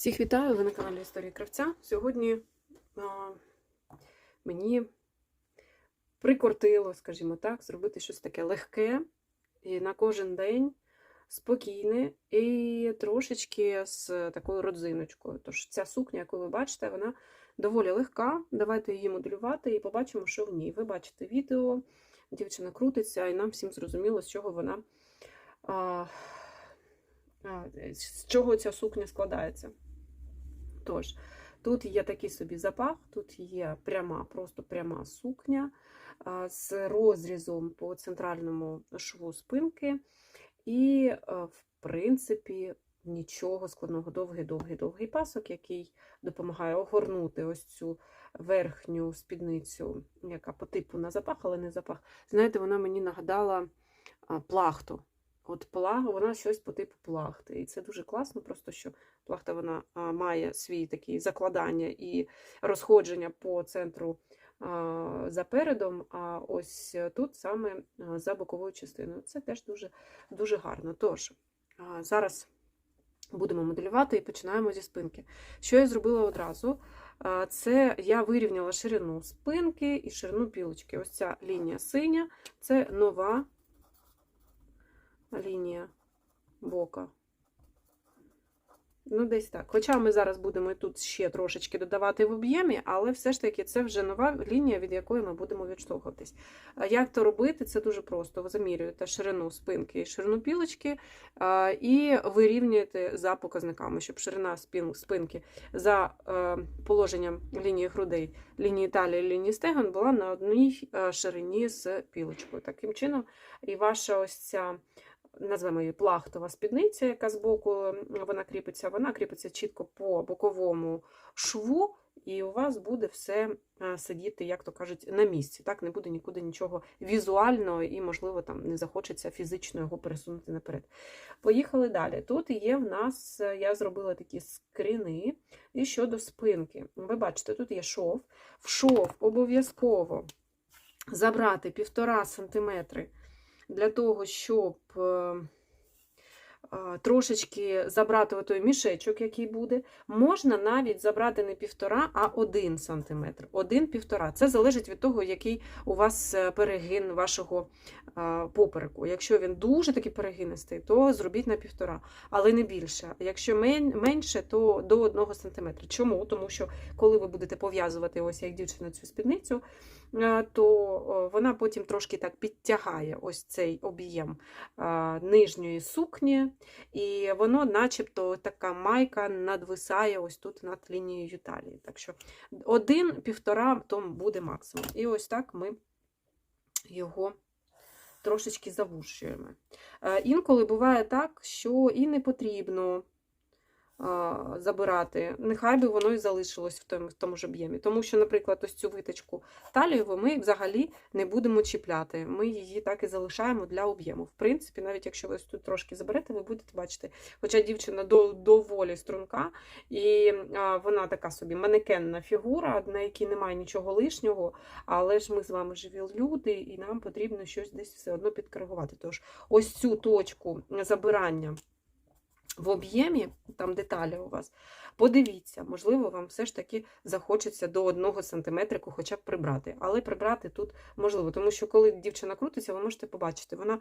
Всіх вітаю! Ви на каналі Історії Кравця. Сьогодні а, мені прикортило, скажімо так, зробити щось таке легке і на кожен день спокійне і трошечки з такою родзиночкою. Тож ця сукня, яку ви бачите, вона доволі легка. Давайте її моделювати і побачимо, що в ній. Ви бачите відео, дівчина крутиться, і нам всім зрозуміло, з чого вона. А, з чого ця сукня складається. Тож, тут є такий собі запах, тут є пряма, просто пряма сукня з розрізом по центральному шву спинки. І, в принципі, нічого складного, довгий, довгий, довгий пасок, який допомагає огорнути ось цю верхню спідницю, яка по типу на запах, але не запах. Знаєте, вона мені нагадала плахту. От плага, вона щось по типу плахти. І це дуже класно, просто що плахта вона має свій такий закладання і розходження по центру за передом, а ось тут саме за боковою частиною. Це теж дуже, дуже гарно. Тож, зараз будемо моделювати і починаємо зі спинки. Що я зробила одразу? Це я вирівняла ширину спинки і ширину пілочки. Ось ця лінія синя, це нова лінія бока. Ну, десь так. Хоча ми зараз будемо тут ще трошечки додавати в об'ємі, але все ж таки це вже нова лінія, від якої ми будемо відштовхуватись. Як то робити? Це дуже просто. Ви замірюєте ширину спинки і ширину пілочки, і вирівнюєте за показниками, щоб ширина спинки за е, положенням лінії грудей, лінії талії, лінії стегон була на одній е, ширині з пілочкою. Таким чином, і ваша ось ця назвемо її плахтова спідниця, яка збоку вона кріпиться, вона кріпиться чітко по боковому шву, і у вас буде все е, сидіти, як то кажуть, на місці. Так, не буде нікуди нічого візуального і, можливо, там не захочеться фізично його пересунути наперед. Поїхали далі. Тут є в нас, е, я зробила такі скріни, і щодо спинки. Ви бачите, тут є шов. В шов обов'язково забрати 1,5 см для того, щоб е, е, трошечки забрати той мішечок, який буде. Можна навіть забрати не півтора, а один сантиметр. Один-півтора. Це залежить від того, який у вас е, перегин вашого е, попереку. Якщо він дуже такий перегинистий, то зробіть на півтора, але не більше. Якщо менше, то до одного сантиметра. Чому? Тому що коли ви будете пов'язувати, ось як дівчина цю спідницю, то вона потім трошки так підтягає ось цей об'єм е, нижньої сукні, і воно, начебто, така майка надвисає ось тут над лінією талії. Так що один-півтора то буде максимум. І ось так ми його трошечки завушуємо. Е, Інколи буває так, що і не потрібно забирати. Нехай би воно і залишилось в тому, в тому ж об'ємі. Тому що, наприклад, ось цю виточку талієву ми взагалі не будемо чіпляти. Ми її так і залишаємо для об'єму. В принципі, навіть якщо ви тут трошки заберете, ви будете бачити. Хоча дівчина до, доволі струнка, і вона така собі манекенна фігура, на якій немає нічого лишнього, але ж ми з вами живі люди, і нам потрібно щось десь все одно підкоригувати. Тож ось цю точку забирання в об'ємі, там деталі у вас, подивіться, можливо, вам все ж таки захочеться до 1 сантиметрику хоча б прибрати. Але прибрати тут можливо, тому що коли дівчина крутиться, ви можете побачити, вона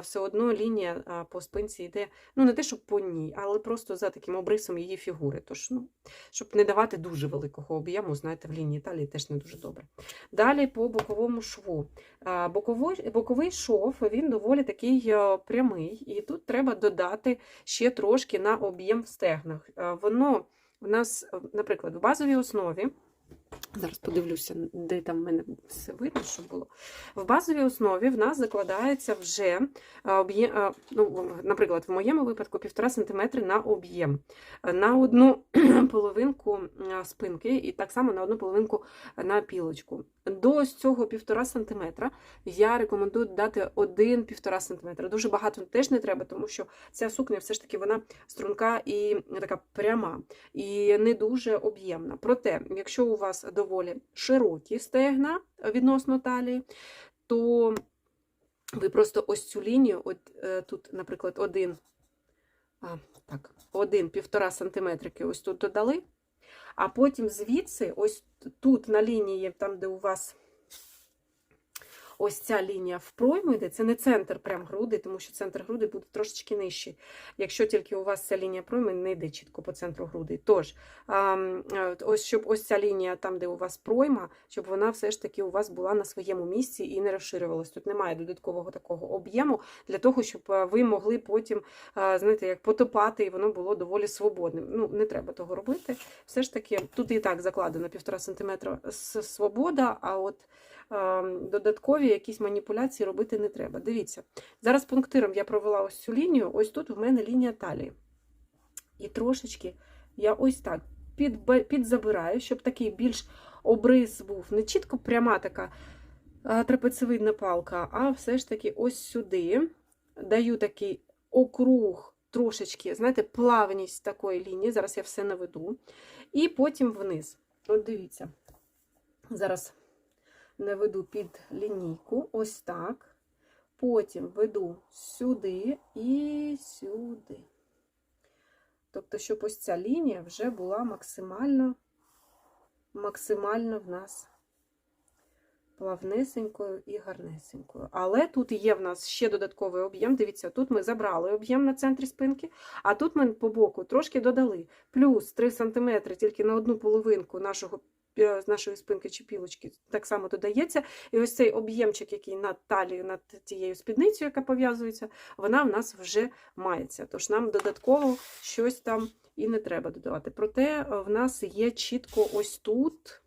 все одно лінія по спинці йде, ну не те, щоб по ній, але просто за таким обрисом її фігури. Тож, ну, щоб не давати дуже великого об'єму, знаєте, в лінії талії теж не дуже добре. Далі по боковому шву. Боковий, боковий шов він доволі такий прямий, і тут треба додати ще трошки на об'єм в стегнах. Воно в нас, е, наприклад, в базовій основі. Зараз подивлюся, де там в мене все видно, що було. В базовій основі в нас закладається вже е, е, ну, наприклад, в моєму випадку 1,5 см на об'єм, на одну половинку е, спинки і так само на одну половинку на пілочку. До цього 1,5 см я рекомендую дати 1-1,5 см. Дуже багато теж не треба, тому що ця сукня все ж таки вона струнка і така пряма, і не дуже об'ємна. Проте, якщо у вас доволі широкі стегна відносно талії, то ви просто ось цю лінію, от е, тут, наприклад, один а, так, один-півтора сантиметрики ось тут додали, а потім звідси, ось тут на лінії, там, де у вас ось ця лінія в пройму йде, це не центр прям груди, тому що центр груди буде трошечки нижчий, якщо тільки у вас ця лінія пройми не йде чітко по центру груди. Тож, е, ось щоб ось ця лінія, там, де у вас пройма, щоб вона все ж таки у вас була на своєму місці і не розширювалась. Тут немає додаткового такого об'єму для того, щоб е, ви могли потім, е, знаєте, як потопати, і воно було доволі свободним. Ну, не треба того робити. Все ж таки, тут і так закладено 1,5 см свобода, а от додаткові якісь маніпуляції робити не треба. Дивіться, зараз пунктиром я провела ось цю лінію, ось тут в мене лінія талії. І трошечки я ось так під, підзабираю, щоб такий більш обрис був. Не чітко пряма така трапецевидна палка, а все ж таки ось сюди даю такий округ, трошечки, знаєте, плавність такої лінії. Зараз я все наведу. І потім вниз. От дивіться. Зараз наведу під лінійку, ось так. Потім веду сюди і сюди. Тобто, щоб ось ця лінія вже була максимально, максимально в нас плавнесенькою і гарнесенькою. Але тут є в нас ще додатковий об'єм. Дивіться, тут ми забрали об'єм на центрі спинки, а тут ми по боку трошки додали. Плюс 3 см тільки на одну половинку нашого з нашої спинки чи пілочки так само додається. І ось цей об'ємчик, який над талією, над тією спідницею, яка пов'язується, вона в нас вже мається. Тож нам додатково щось там і не треба додавати. Проте в нас є чітко ось тут.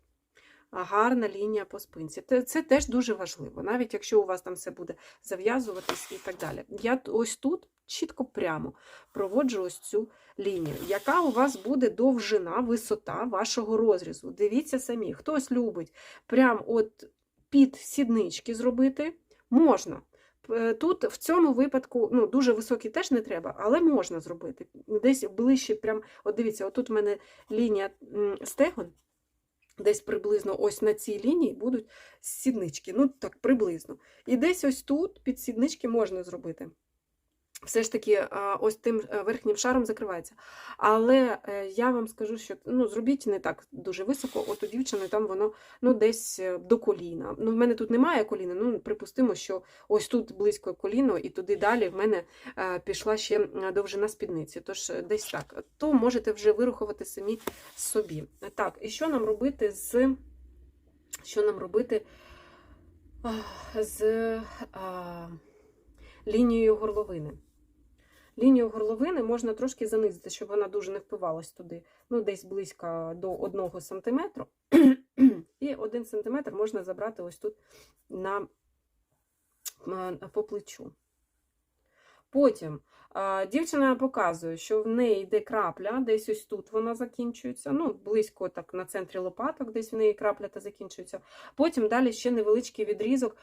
Гарна лінія по спинці. Це теж дуже важливо, навіть якщо у вас там все буде зав'язуватись і так далі. Я ось тут чітко прямо проводжу ось цю лінію, яка у вас буде довжина, висота вашого розрізу. Дивіться самі, хтось любить прям от під сіднички зробити, можна. Тут в цьому випадку ну, дуже високий теж не треба, але можна зробити. Десь ближче, прям, от дивіться, отут у мене лінія стегон. Десь приблизно ось на цій лінії будуть сіднички. Ну, так, приблизно. І десь ось тут під сіднички можна зробити. Все ж таки, ось тим е, верхнім шаром закривається. Але е, я вам скажу, що ну, зробіть не так дуже високо, от у дівчини там воно ну, десь е, до коліна. Ну, В мене тут немає коліна, ну припустимо, що ось тут близько коліно, і туди далі в мене пішла ще довжина спідниці. Тож десь так. То можете вже вирухувати самі собі. Так, і що нам робити з. Що нам робити з а, лінією горловини? Лінію горловини можна трошки занизити, щоб вона дуже не впивалась туди. Ну, десь близько до 1 см. І 1 см можна забрати ось тут на, по плечу. Потім дівчина показує, що в неї йде крапля, десь ось тут вона закінчується, ну, близько так на центрі лопаток, десь в неї крапля та закінчується. Потім далі ще невеличкий відрізок,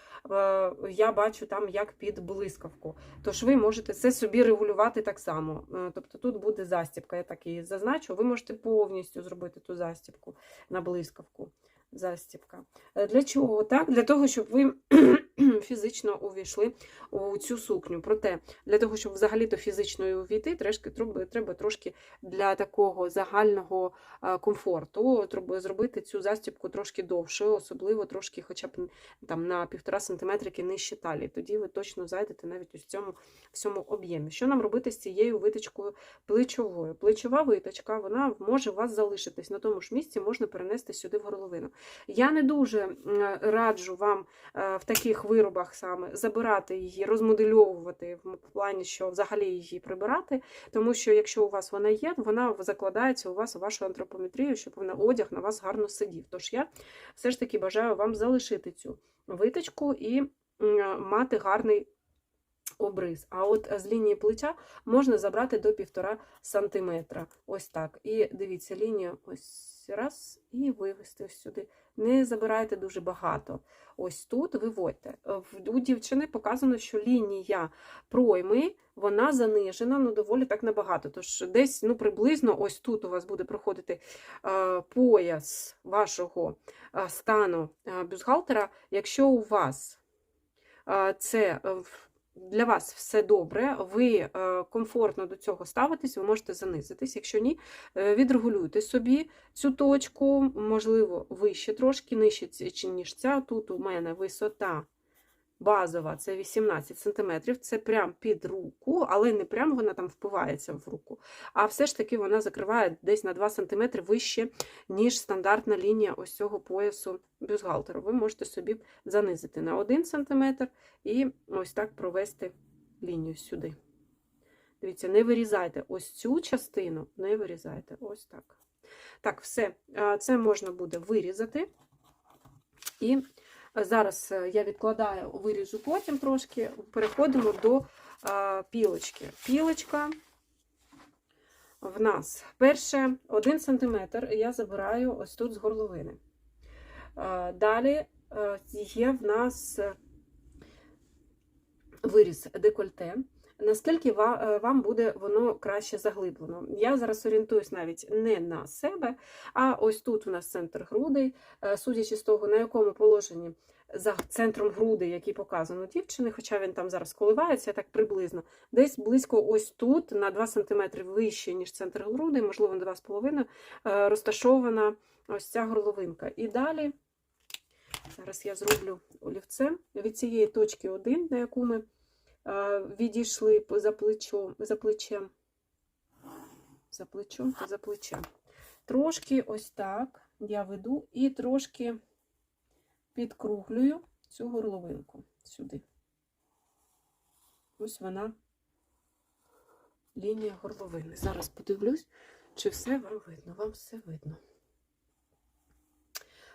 я бачу там як під блискавку. Тож ви можете це собі регулювати так само. Е, тобто тут буде застібка, я так і зазначу, ви можете повністю зробити ту застібку на блискавку. Застібка. Е, для чого? Так? Для того, щоб ви фізично увійшли у цю сукню. Проте, для того, щоб взагалі-то фізично увійти, трошки, треба трошки для такого загального комфорту зробити цю застібку трошки довше, особливо трошки хоча б там, на 1,5 см нижче талії. Тоді ви точно зайдете навіть у цьому всьому об'ємі. Що нам робити з цією виточкою плечовою? Плечова виточка вона може у вас залишитись на тому ж місці, можна перенести сюди в горловину. Я не дуже раджу вам е, в таких виробах саме забирати її, розмодельовувати в плані, що взагалі її прибирати, тому що якщо у вас вона є, вона закладається у вас у вашу антропометрію, щоб вона одяг на вас гарно сидів. Тож я все ж таки бажаю вам залишити цю виточку і мати гарний. Обрис. А от з лінії плеча можна забрати до 1,5 см. Ось так. І дивіться, лінію ось раз, і вивести ось сюди. Не забирайте дуже багато. Ось тут виводьте. У дівчини показано, що лінія пройми вона занижена, ну доволі так набагато. Тож десь ну, приблизно ось тут у вас буде проходити е, пояс вашого е, стану е, бюстгальтера. Якщо у вас це для вас все добре, ви е, комфортно до цього ставитесь, ви можете занизитись. Якщо ні, е, відрегулюйте собі цю точку, можливо, вище трошки, нижче, ніж ця. Тут у мене висота базова це 18 см, це прям під руку, але не прям вона там впивається в руку, а все ж таки вона закриває десь на 2 см вище, ніж стандартна лінія ось цього поясу бюстгальтеру. Ви можете собі занизити на 1 см і ось так провести лінію сюди. Дивіться, не вирізайте ось цю частину, не вирізайте. Ось так. Так, все. Це можна буде вирізати. І зараз е, я відкладаю, виріжу потім трошки. Переходимо до пілочки. Пілочка в нас перше 1 см я забираю ось тут з горловини. А, Далі е, є в нас е, виріз декольте. Наскільки е, вам буде воно краще заглиблено? Я зараз орієнтуюсь навіть не на себе, а ось тут у нас центр грудей, Е, судячи з того, на якому положенні за центром грудей, який показано дівчини, хоча він там зараз коливається так приблизно, десь близько ось тут, на 2 см вище, ніж центр грудей, можливо, на 2,5 е, розташована ось ця горловинка. І далі, зараз я зроблю олівцем від цієї точки 1, на яку ми відійшли по- за плечом, за плечем, за плечом та за плечем. Трошки ось так я веду і трошки підкруглюю цю горловинку сюди. Ось вона, лінія горловини. Зараз подивлюсь, чи все вам видно. Вам все видно.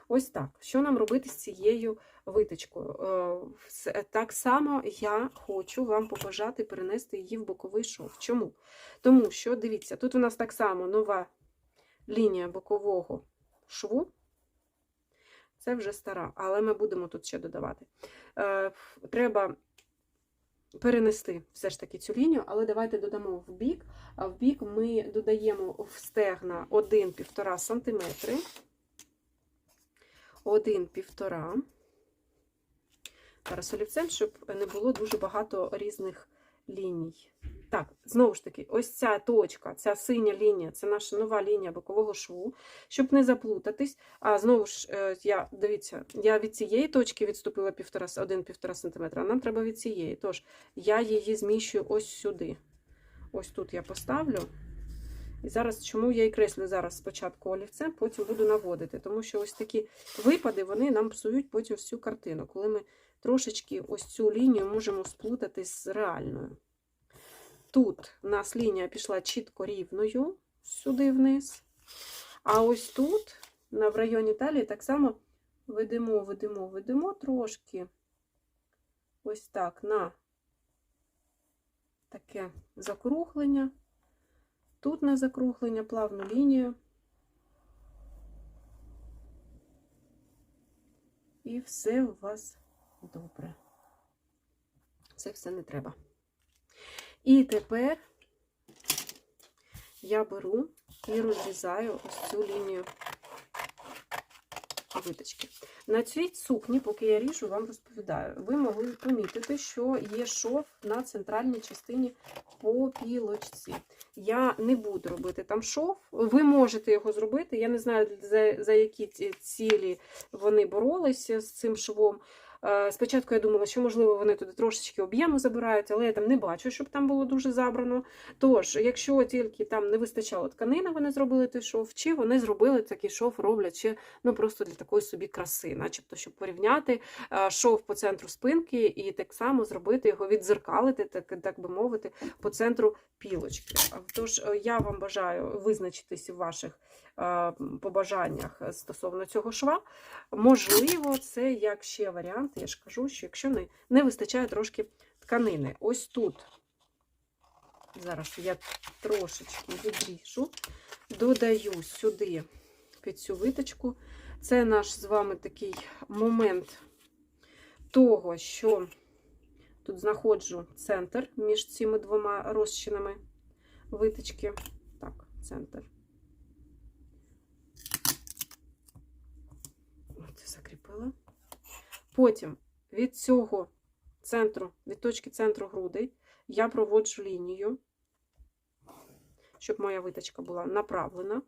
Ось так. Що нам робити з цією виточкою? Е, Так само я хочу вам побажати перенести її в боковий шов. Чому? Тому що, дивіться, тут у нас так само нова лінія бокового шву. Це вже стара, але ми будемо тут ще додавати. Е, Треба перенести все ж таки цю лінію, але давайте додамо в бік. А в бік ми додаємо в стегна 1-1,5 см. 1-1,5. Зараз олівцем, щоб не було дуже багато різних ліній. Так, знову ж таки, ось ця точка, ця синя лінія це наша нова лінія бокового шву. Щоб не заплутатись, а знову ж, е, я, дивіться, я від цієї точки відступила 1,5 см, а нам треба від цієї. Тож, я її зміщую ось сюди. Ось тут я поставлю. І зараз, чому я і креслю зараз спочатку олівцем, потім буду наводити. Тому що ось такі випади, вони нам псують потім всю картину, коли ми трошечки ось цю лінію можемо сплутатись з реальною. Тут у нас лінія пішла чітко рівною сюди вниз. А ось тут, в районі талії, так само ведемо, ведемо, ведемо трошки ось так на таке закруглення. Тут на закруглення плавну лінію. І все у вас добре. Це все не треба. І тепер я беру і розрізаю ось цю лінію виточки. На цій сукні, поки я ріжу, вам розповідаю, ви могли помітити, що є шов на центральній частині по пілочці. Я не буду робити там шов. Ви можете його зробити. Я не знаю, за, за які цілі вони боролися з цим швом. Е, Спочатку я думала, що, можливо, вони туди трошечки об'єму забирають, але я там не бачу, щоб там було дуже забрано. Тож, якщо тільки там не вистачало тканини, вони зробили той шов, чи вони зробили такий шов, роблять ще ну, просто для такої собі краси, начебто, щоб порівняти е, шов по центру спинки і так само зробити його, відзеркалити, так, так би мовити, по центру пілочки. Тож е, я вам бажаю визначитись в ваших побажаннях стосовно цього шва. Можливо, це як ще варіант, я ж кажу, що якщо не, не вистачає трошки тканини. Ось тут. Зараз я трошечки відріжу, додаю сюди під цю виточку. Це наш з вами такий момент того, що тут знаходжу центр між цими двома розчинами виточки. Так, центр. От, закріпила. Потім від цього центру, від точки центру грудей я проводжу лінію, щоб моя виточка була направлена.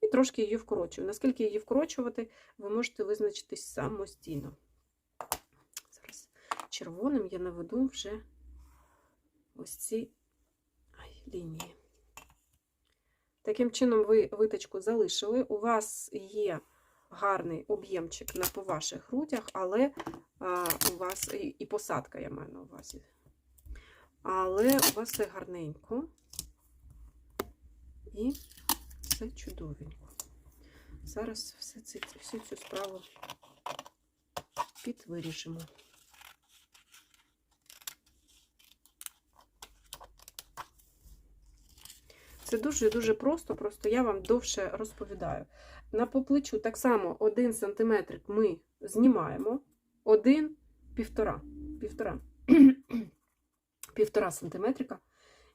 І трошки її вкорочую. Наскільки її вкорочувати, ви можете визначитись самостійно. Зараз червоним я наведу вже ось ці лінії. Таким чином, ви виточку залишили. У вас є гарний об'ємчик на по ваших грудях, але а, у вас і, і посадка, я маю на увазі. Але у вас все гарненько. І все чудовенько. Зараз все це, всю цю справу підвиріжемо. Це дуже-дуже просто, просто я вам довше розповідаю. На поплечу так само 1 см ми знімаємо, 1 півтора, півтора, півтора сантиметрика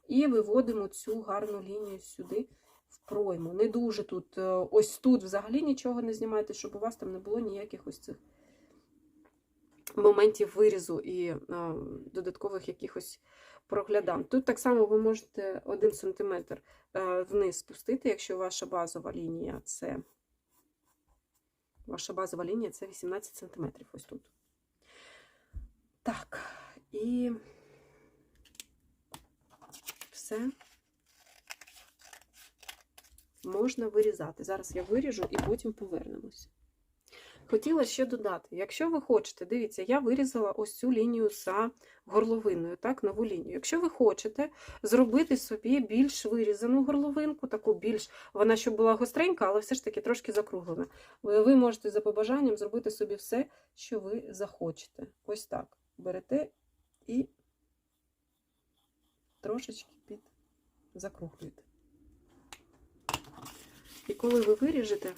і виводимо цю гарну лінію сюди в пройму. Не дуже тут, е, ось тут взагалі нічого не знімайте, щоб у вас там не було ніяких ось цих моментів вирізу і а, додаткових якихось проглядам. Тут так само ви можете 1 см е, вниз спустити, якщо ваша базова лінія це ваша базова лінія це 18 см ось тут. Так, і все можна вирізати. Зараз я виріжу і потім повернемось. Хотіла ще додати, якщо ви хочете, дивіться, я вирізала ось цю лінію за горловиною, так, нову лінію. Якщо ви хочете зробити собі більш вирізану горловинку, таку більш, вона щоб була гостренька, але все ж таки трошки закруглена. Ви ви можете за побажанням зробити собі все, що ви захочете. Ось так. Берете і трошечки під закруглюєте. І коли ви виріжете,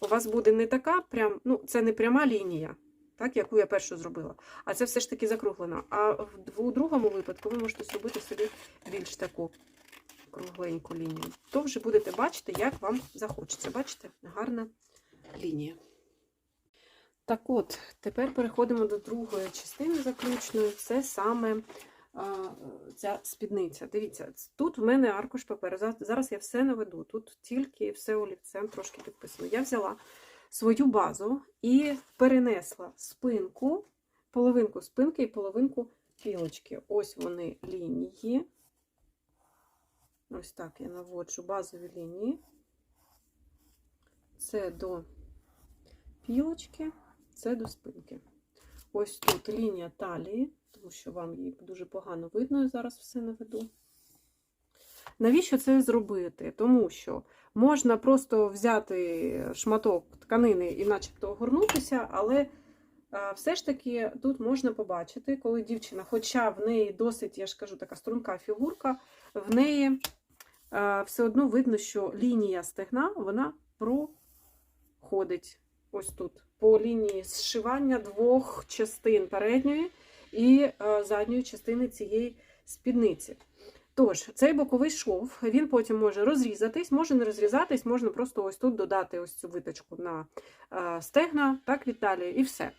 у вас буде не така прям, ну, це не пряма лінія, так, яку я першу зробила, а це все ж таки закруглена. А в, у другому випадку ви можете зробити собі більш таку кругленьку лінію. То вже будете бачити, як вам захочеться. Бачите, гарна лінія. Так от, тепер переходимо до другої частини заключної. Це саме ця спідниця. Дивіться, тут в мене аркуш паперу. Зараз- я все наведу. Тут тільки все олівцем трошки підписано. Я взяла свою базу і перенесла спинку, половинку спинки і половинку пілочки. Ось вони лінії. Ось так я наводжу базові лінії. Це до пілочки, це до спинки. Ось тут лінія талії, тому що вам її дуже погано видно, я зараз все наведу. Навіщо це зробити? Тому що можна просто взяти шматок тканини і начебто огорнутися, але все ж таки тут можна побачити, коли дівчина, хоча в неї досить, я ж кажу, така струнка фігурка, в неї все одно видно, що лінія стегна вона проходить ось тут по лінії зшивання двох частин передньої і е, задньої частини цієї спідниці. Тож, цей боковий шов, він потім може розрізатись, може не розрізатись, можна просто ось тут додати ось цю виточку на е, стегна, так, від талії, і все.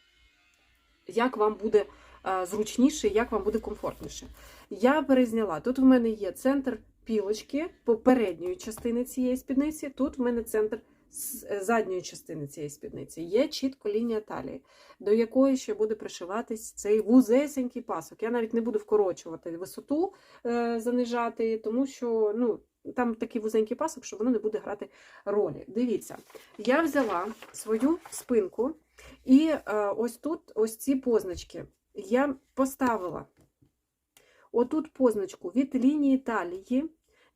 Як вам буде е, зручніше, як вам буде комфортніше. Я перезняла. Тут в мене є центр пілочки попередньої частини цієї спідниці, тут в мене центр з е, задньої частини цієї спідниці. Є чітко лінія талії, до якої ще буде пришиватись цей вузесенький пасок. Я навіть не буду вкорочувати висоту, е, занижати, тому що ну, там такий вузенький пасок, що воно не буде грати ролі. Дивіться, я взяла свою спинку, і е, ось тут ось ці позначки. Я поставила отут позначку від лінії талії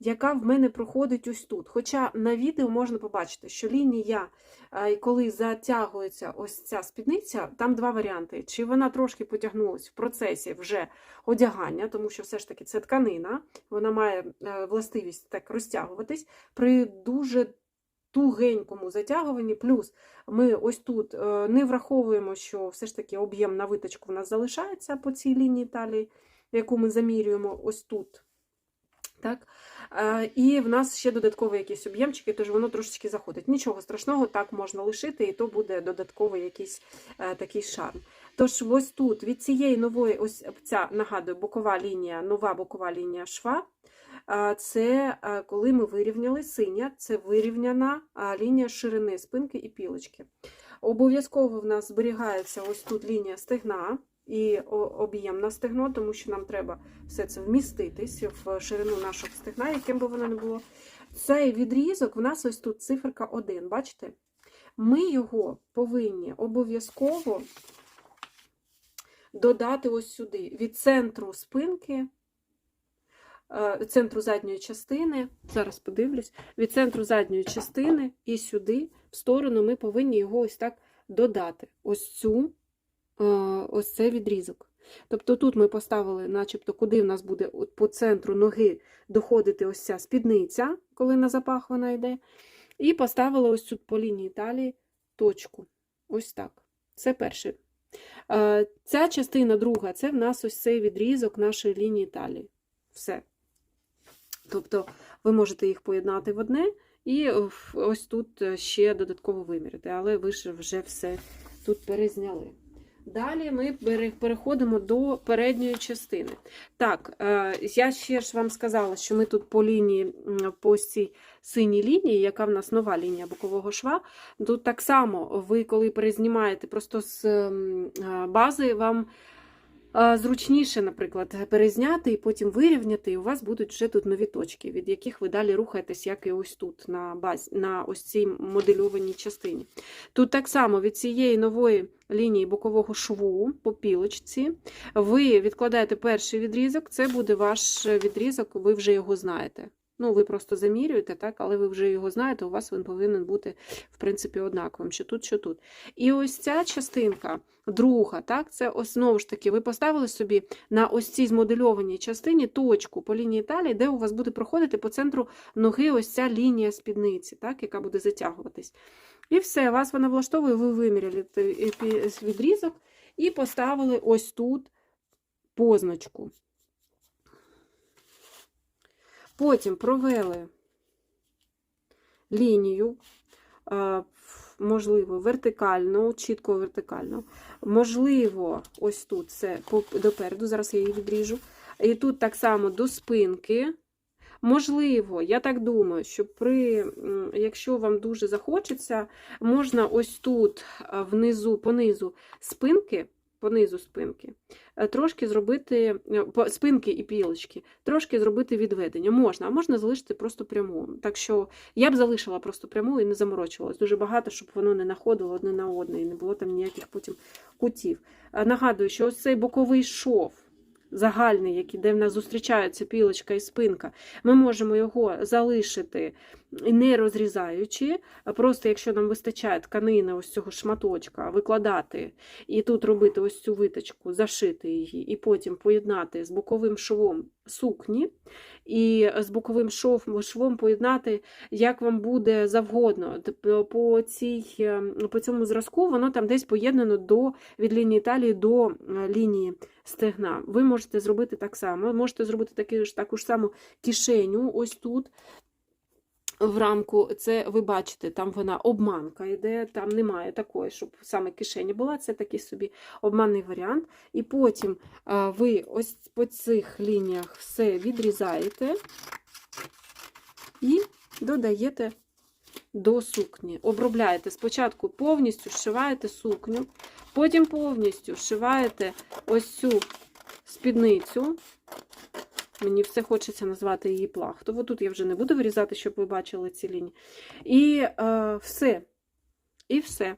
яка в мене проходить ось тут. Хоча на відео можна побачити, що лінія, е, коли затягується ось ця спідниця, там два варіанти. Чи вона трошки потягнулась в процесі вже одягання, тому що все ж таки це тканина, вона має е, властивість так розтягуватись при дуже тугенькому затягуванні. Плюс ми ось тут е, не враховуємо, що все ж таки об'єм на виточку в нас залишається по цій лінії талії, яку ми замірюємо ось тут. Так? Е, І в нас ще додаткові якісь об'ємчики, тож воно трошечки заходить. Нічого страшного, так можна лишити, і то буде додатковий якийсь е, такий шарм. Тож, ось тут від цієї нової, ось ця нагадую, бокова лінія, нова бокова лінія шва. е, Це коли ми вирівняли синя, це вирівняна лінія ширини спинки і пілочки. Обов'язково в нас зберігається ось тут лінія стегна і об'єм на стегно, тому що нам треба все це вміститись в ширину нашого стегна, яким би воно не було. Цей відрізок в нас ось тут циферка 1, бачите? Ми його повинні обов'язково додати ось сюди, від центру спинки, е, центру задньої частини, зараз подивлюсь, від центру задньої частини і сюди, в сторону, ми повинні його ось так додати. Ось цю, ось цей відрізок. Тобто тут ми поставили, начебто, куди в нас буде от по центру ноги доходити ось ця спідниця, коли на запах вона йде. І поставили ось тут по лінії талії точку. Ось так. Це перше. Е, Ця частина друга, це в нас ось цей відрізок нашої лінії талії. Все. Тобто ви можете їх поєднати в одне і ось тут е, ще додатково виміряти, але ви ж вже все тут перезняли. Далі ми переходимо до передньої частини. Так, е, я ще ж вам сказала, що ми тут по лінії, по цій синій лінії, яка в нас нова лінія бокового шва, тут так само ви, коли перезнімаєте просто з е, бази, вам зручніше, наприклад, перезняти і потім вирівняти, і у вас будуть вже тут нові точки, від яких ви далі рухаєтесь, як і ось тут, на базі, на ось цій модельованій частині. Тут так само від цієї нової лінії бокового шву по пілочці, ви відкладаєте перший відрізок, це буде ваш відрізок, ви вже його знаєте. Ну, ви просто замірюєте, так, але ви вже його знаєте, у вас він повинен бути, в принципі, однаковим, що тут, що тут. І ось ця частинка, друга, так, це знову ж таки, ви поставили собі на ось цій змодельованій частині точку по лінії талії, де у вас буде проходити по центру ноги ось ця лінія спідниці, так, яка буде затягуватись. І все, вас вона влаштовує, ви виміряли відрізок і поставили ось тут позначку. Потім провели лінію, е, можливо, вертикальну, чітко вертикальну. Можливо, ось тут це допереду, зараз я її відріжу. І тут так само до спинки. Можливо, я так думаю, що при, якщо вам дуже захочеться, можна ось тут е, внизу, понизу спинки, понизу спинки, е, трошки зробити е, спинки і пілочки, трошки зробити відведення. Можна, а можна залишити просто пряму. Так що я б залишила просто пряму і не заморочувалась дуже багато, щоб воно не находило одне на одне і не було там ніяких потім кутів. Е, Нагадую, що ось цей боковий шов. Загальний, який, де в нас зустрічаються пілочка і спинка, ми можемо його залишити не розрізаючи, просто якщо нам вистачає тканини ось цього шматочка, викладати і тут робити ось цю виточку, зашити її, і потім поєднати з боковим швом сукні, і з боковим шов, швом поєднати, як вам буде завгодно. Тобто По, цій, е, по цьому зразку воно там десь поєднано до, від лінії талії до е, лінії стегна. Ви можете зробити так само, можете зробити таку ж, таку ж саму кишеню ось тут в рамку, це ви бачите, там вона обманка йде, там немає такої, щоб саме кишені була. Це такий собі обманний варіант. І потім а, ви ось по цих лініях все відрізаєте і додаєте до сукні. Обробляєте спочатку повністю зшиваєте сукню, потім повністю зшиваєте ось цю спідницю. Мені все хочеться назвати її плахтово. Тут я вже не буду вирізати, щоб ви бачили ці лінії. І е, все. І все.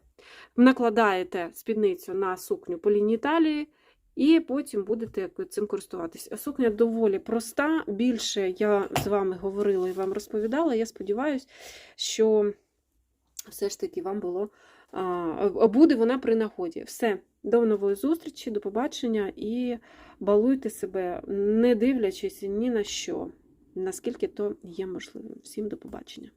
Накладаєте спідницю на сукню по лінії талії, і потім будете цим користуватись. Сукня доволі проста. Більше я з вами говорила і вам розповідала. Я сподіваюся, що все ж таки вам було буде вона при нагоді. Все, до нової зустрічі, до побачення і балуйте себе, не дивлячись ні на що, наскільки то є можливим. Всім до побачення.